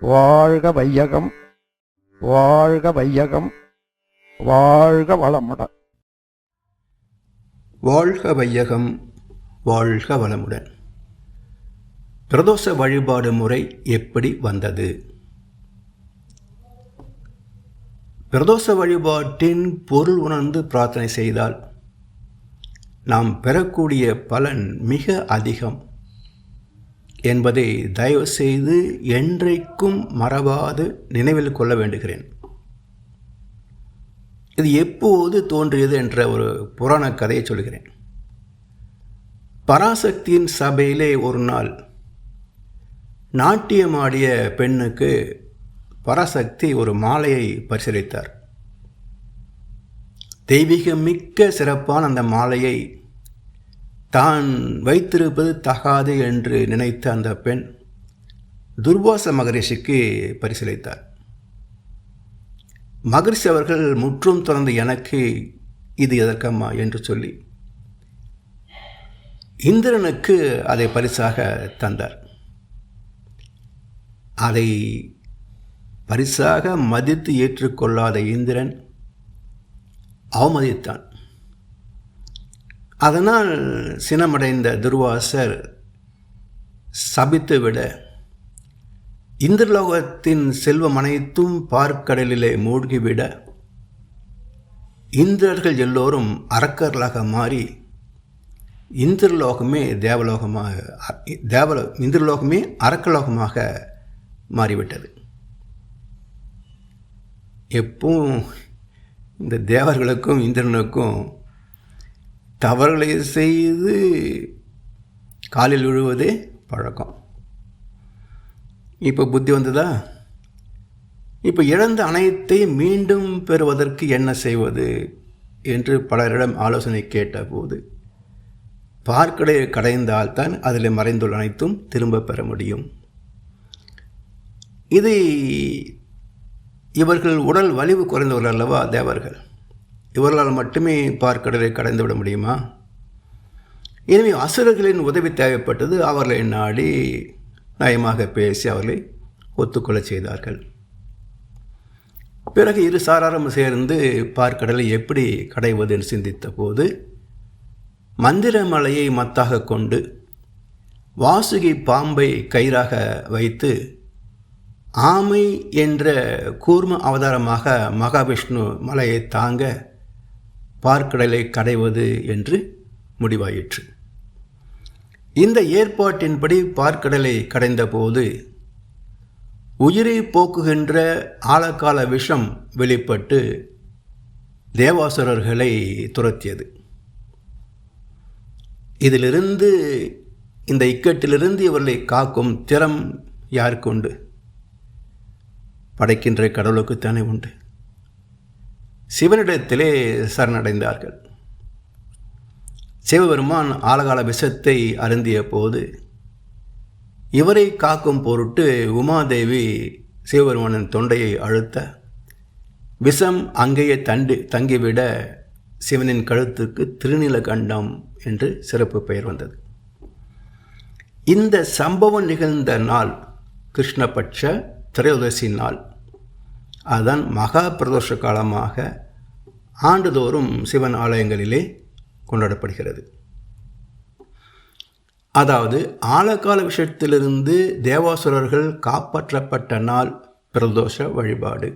வாழ்க வையகம் வாழ்க வையகம் வாழ்க வளமுடன் வாழ்க வையகம் வாழ்க வளமுடன். பிரதோஷ வழிபாடு முறை எப்படி வந்தது? பிரதோஷ வழிபாட்டின் பொருள் உணர்ந்து பிரார்த்தனை செய்தால் நாம் பெறக்கூடிய பலன் மிக அதிகம். என்பதை தயவு செய்து என்றைக்கும் மறவாது நினைவில் கொள்ள வேண்டுகிறேன். இது எப்போது தோன்றியது என்ற ஒரு புராண கதையை சொல்கிறேன். பராசக்தியின் சபையிலே ஒரு நாள் நாட்டியமாடிய பெண்ணுக்கு பராசக்தி ஒரு மாலையை பரிசீலித்தார் தெய்வீகம் மிக்க சிறப்பான அந்த மாலையை தான் வைத்திருப்பது தகாது என்று நினைத்த அந்த பெண் துர்வாச மகரிஷிக்கு பரிசீலித்தார் மகரிஷி அவர்கள் முற்றும் தொடர்ந்து எனக்கு இது எதற்கம்மா என்று சொல்லி இந்திரனுக்கு அதை பரிசாக தந்தார். அதை பரிசாக மதித்து ஏற்றுக்கொள்ளாத இந்திரன் அவமதித்தான். அதனால் சினமடைந்த துர்வாசர் சபித்துவிட இந்திரலோகத்தின் செல்வம் அனைத்தும் பார்க்கடலிலே மூழ்கிவிட இந்திரர்கள் எல்லோரும் அரக்கர்களாக மாறி இந்திரலோகமே தேவலோகமாக தேவலோ இந்திரலோகமே அரக்கலோகமாக மாறிவிட்டது. எப்பவும் இந்த தேவர்களுக்கும் இந்திரனுக்கும் தவறுகளை செய்து காலில் விழுவதே பழக்கம். இப்போ புத்தி வந்ததா? இப்போ இழந்த அனைத்தையும் மீண்டும் பெறுவதற்கு என்ன செய்வது என்று பலரிடம் ஆலோசனை கேட்டபோது பார்க்கடை கடைந்தால்தான் அதில் மறைந்துள்ள அனைத்தும் திரும்ப பெற முடியும். இதை இவர்கள் உடல் வலிவு குறைந்தவர்கள் அல்லவா தேவர்கள்? இவர்களால் மட்டுமே பார்க்கடலை கடந்துவிட முடியுமா? எனவே அசுரர்களின் உதவி தேவைப்பட்டது அவர்களை நாடி நயமாக பேசி அவர்களை ஒத்துக்கொள்ள செய்தார்கள். பிறகு இரு சாராரும் சேர்ந்து பார்க்கடலை எப்படி கடைவது என்று சிந்தித்த போது மந்திரமலையை மத்தாக கொண்டு வாசுகி பாம்பை கயிறாக வைத்து ஆமை என்ற கூர்ம அவதாரமாக மகாவிஷ்ணு மலையை தாங்க பார்க்கடலை கடைவது என்று முடிவாயிற்று. இந்த ஏற்பாட்டின்படி பார்க்கடலை கடைந்தபோது உயிரை போக்குகின்ற ஆழக்கால விஷம் வெளிப்பட்டு தேவாசுரர்களை துரத்தியது. இதிலிருந்து இந்த இக்கட்டிலிருந்து இவர்களை காக்கும் திறம் யாருக்கு உண்டு? படைக்கின்ற கடவுளுக்குத்தானே உண்டு. சிவனிடத்திலே சரணடைந்தார்கள். சிவபெருமான் ஆலகால விஷத்தை அருந்திய போது இவரை காக்கும் பொருட்டு உமாதேவி சிவபெருமானின் தொண்டையை அழுத்த விஷம் அங்கேயே தண்டு தங்கிவிட சிவனின் கழுத்துக்கு திருநீலகண்டம் என்று சிறப்பு பெயர் வந்தது. இந்த சம்பவம் நிகழ்ந்த நாள் கிருஷ்ணபட்ச திரையோதசி நாள். அதுதான் மகா பிரதோஷ காலமாக ஆண்டுதோறும் சிவன் ஆலயங்களிலே கொண்டாடப்படுகிறது. அதாவது ஆழக்கால விஷயத்திலிருந்து தேவாசுரர்கள் காப்பாற்றப்பட்ட நாள் பிரதோஷ வழிபாடு.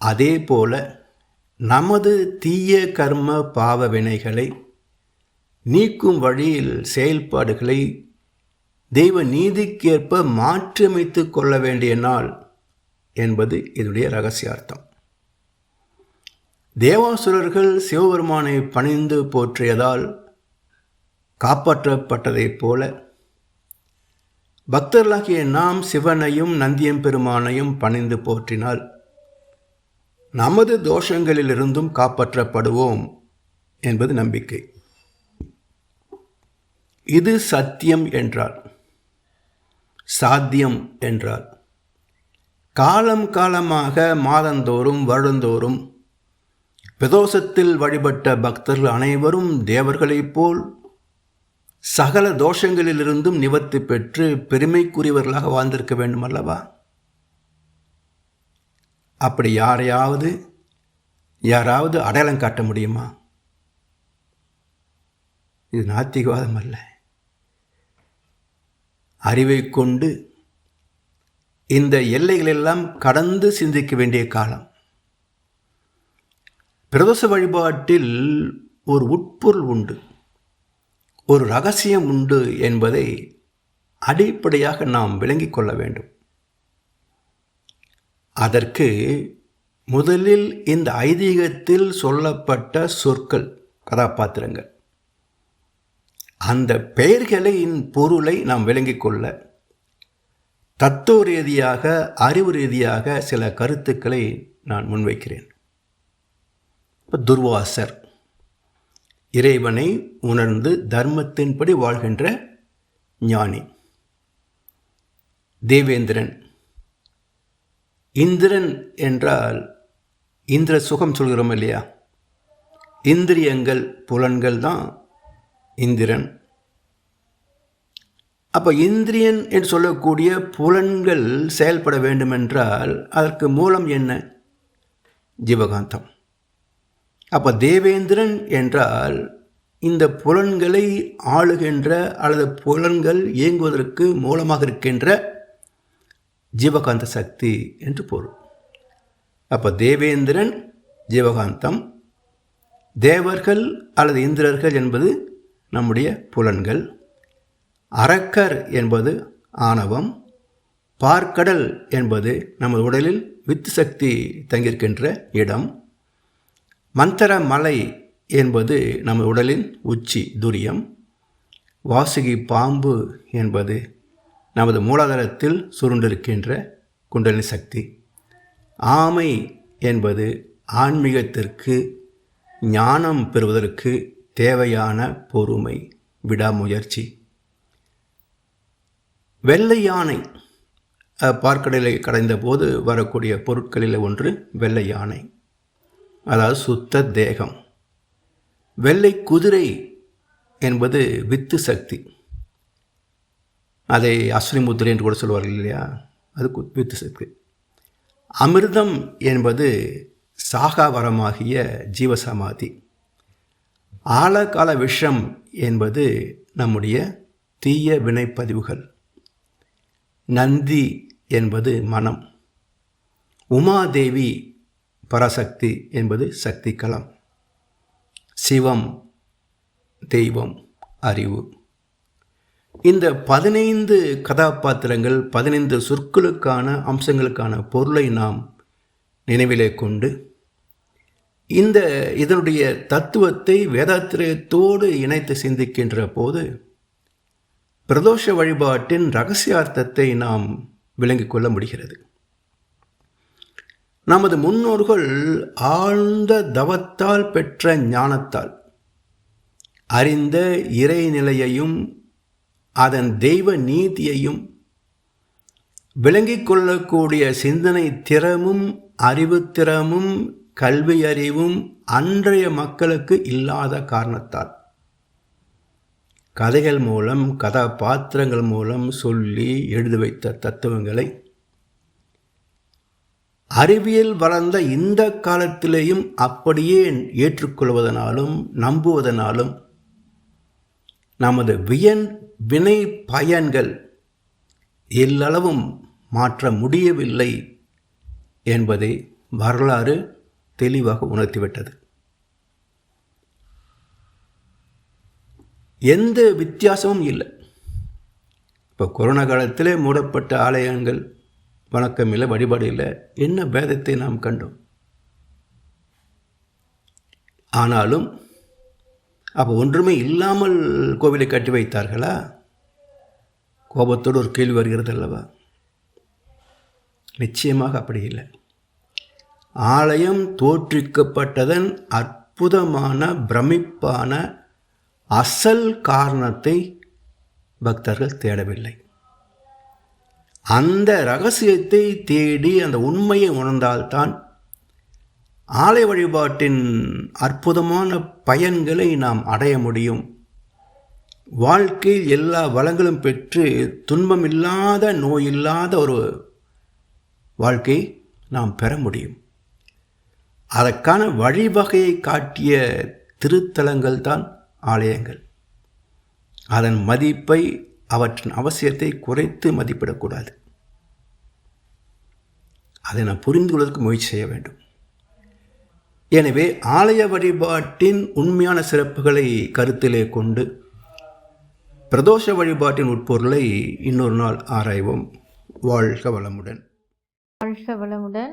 அதே போல நமது தீய கர்ம பாவ வினைகளை நீக்கும் வழியில் செயல்பாடுகளை தெய்வ நீதிக்கேற்ப மாற்றியமைத்து கொள்ள வேண்டிய நாள் என்பது இதனுடைய ரகசியார்த்தம் தேவாசுரர்கள் சிவபெருமானை பணிந்து போற்றியதால் காப்பாற்றப்பட்டதைப் போல பக்தர்களாகிய நாம் சிவனையும் நந்தியம் பெருமானையும் பணிந்து போற்றினால் நமது தோஷங்களிலிருந்தும் காப்பாற்றப்படுவோம் என்பது நம்பிக்கை. இது சத்தியம் என்றார் சாத்தியம் என்றார். காலம் காலமாக மாதந்தோறும் வருடந்தோறும் பிரதோஷத்தில் வழிபட்ட பக்தர்கள் அனைவரும் தேவர்களைப் போல் சகல தோஷங்களிலிருந்தும் நிவர்த்தி பெற்று பெருமைக்குரியவர்களாக வாழ்ந்திருக்க வேண்டும் அல்லவா அப்படி யாரையாவது யாராவது அடையாளம் காட்ட முடியுமா? இது நாத்திகவாதம் அல்ல. அறிவை கொண்டு இந்த எல்லைகளெல்லாம் கடந்து சிந்திக்க வேண்டிய காலம். பிரதோஷ வழிபாட்டில் ஒரு உட்பொருள் உண்டு. ஒரு ரகசியம் உண்டு என்பதை அடிப்படையாக நாம் விளங்கிக் கொள்ள வேண்டும். அதற்கு முதலில் இந்த ஐதீகத்தில் சொல்லப்பட்ட சொற்கள் கதாபாத்திரங்கள். அந்த பெயர்களின் பொருளை நாம் விளங்கிக் கொள்ள தத்துவ ரீதியாக அறிவு ரீதியாக சில கருத்துக்களை நான் முன்வைக்கிறேன். இப்போ துர்வாசர் இறைவனை உணர்ந்து தர்மத்தின்படி வாழ்கின்ற ஞானி. தேவேந்திரன் இந்திரன் என்றால் இந்திர சுகம் சொல்கிறோம் இல்லையா? இந்திரியங்கள் புலன்கள் தான் இந்திரன். அப்போ இந்திரியன் என்று சொல்லக்கூடிய புலன்கள் செயல்பட வேண்டுமென்றால் அதற்கு மூலம் என்ன? ஜீவகாந்தம். அப்போ தேவேந்திரன் என்றால் இந்த புலன்களை ஆளுகின்ற அல்லது புலன்கள் இயங்குவதற்கு மூலமாக இருக்கின்ற ஜீவகாந்த சக்தி என்று பொருள். அப்போ தேவேந்திரன் ஜீவகாந்தம். தேவர்கள் அல்லது இந்திரர்கள் என்பது நம்முடைய புலன்கள். அரக்கர் என்பது ஆணவம். பார்க்கடல் என்பது நமது உடலில் வித்து சக்தி தங்கியிருக்கின்ற இடம். மந்தர மலை என்பது நமது உடலின் உச்சி துரியம். வாசுகி பாம்பு என்பது நமது மூலாதாரத்தில் சுருண்டிருக்கின்ற குண்டலினி சக்தி. ஆமை என்பது ஆன்மீகத்திற்கு ஞானம் பெறுவதற்கு தேவையான பொறுமை விடாமுயற்சி. வெள்ளை யானை பார்க்கடலை கடைந்தபோது வரக்கூடிய பொருட்களில் ஒன்று வெள்ளை யானை. அதாவது சுத்த தேகம். வெள்ளை குதிரை என்பது வித்து சக்தி. அதை அஸ்வினி முத்திரை என்று கூட சொல்வார்கள் இல்லையா? அது வித்து சக்தி. அமிர்தம் என்பது சாகாவரமாகிய ஜீவசமாதி. ஆழகால விஷம் என்பது நம்முடைய தீய வினைப்பதிவுகள். நந்தி என்பது மனம். உமாதேவி பராசக்தி என்பது சக்தி களம் சிவம் தெய்வம் அறிவு. இந்த பதினைந்து கதாபாத்திரங்கள் பதினைந்து சொற்களுக்கான அம்சங்களுக்கான பொருளை நாம் நினைவிலே கொண்டு இந்த இதனுடைய தத்துவத்தை வேதாத்திரயத்தோடு இணைத்து சிந்திக்கின்ற போது பிரதோஷ வழிபாட்டின் ரகசியார்த்தத்தை நாம் விளங்கிக் கொள்ள முடிகிறது. நமது முன்னோர்கள் ஆழ்ந்த தவத்தால் பெற்ற ஞானத்தால் அறிந்த இறைநிலையையும் அதன் தெய்வ நீதியையும் விளங்கிக் கொள்ளக்கூடிய சிந்தனை திறமும் அறிவுத்திறமும் கல்வி அறிவும் அன்றைய மக்களுக்கு இல்லாத காரணத்தால். கதைகள் மூலம் கதாபாத்திரங்கள் மூலம் சொல்லி எழுதி வைத்த தத்துவங்களை அறிவியல் வளர்ந்த இந்த காலத்திலேயும் அப்படியே ஏற்றுக்கொள்வதனாலும் நம்புவதனாலும் நமது வியன் வினை பயன்கள் எல்லளவும் மாற்ற முடியவில்லை என்பதை வரலாறு. தெளிவாக உணர்த்திவிட்டது. எந்த வித்தியாசமும் இல்லை. இப்போ கொரோனா காலத்திலே மூடப்பட்ட ஆலயங்கள் வணக்கம் இல்லை வழிபாடு இல்லை என்ன பேதத்தை நாம் கண்டோம்? ஆனாலும் அப்போ ஒன்றுமே இல்லாமல் கோவிலை கட்டி வைத்தார்களா? கோபத்தோடு ஒரு கேள்வி வருகிறது அல்லவா? நிச்சயமாக அப்படி இல்லை. ஆலயம் தோற்றுவிக்கப்பட்டதன் அற்புதமான பிரமிப்பான அசல் காரணத்தை பக்தர்கள் தேடவில்லை. அந்த ரகசியத்தை தேடி அந்த உண்மையை உணர்ந்தால்தான் ஆலய வழிபாட்டின் அற்புதமான பயன்களை நாம் அடைய முடியும். வாழ்க்கையில் எல்லா வளங்களும் பெற்று துன்பமில்லாத நோயில்லாத ஒரு வாழ்க்கை நாம் பெற முடியும். அதற்கான வழிவகையை காட்டிய திருத்தலங்கள் தான் ஆலயங்கள். அதன் மதிப்பை அவற்றின் அவசியத்தை குறைத்து மதிப்பிடக்கூடாது. அதை நாம் புரிந்து கொள்வதற்கு முயற்சி செய்ய வேண்டும். எனவே ஆலய வழிபாட்டின் உண்மையான சிறப்புகளை கருத்திலே கொண்டு பிரதோஷ வழிபாட்டின் உட்பொருளை இன்னொரு நாள் ஆராய்வோம். வாழ்க வளமுடன். வாழ்க வளமுடன்.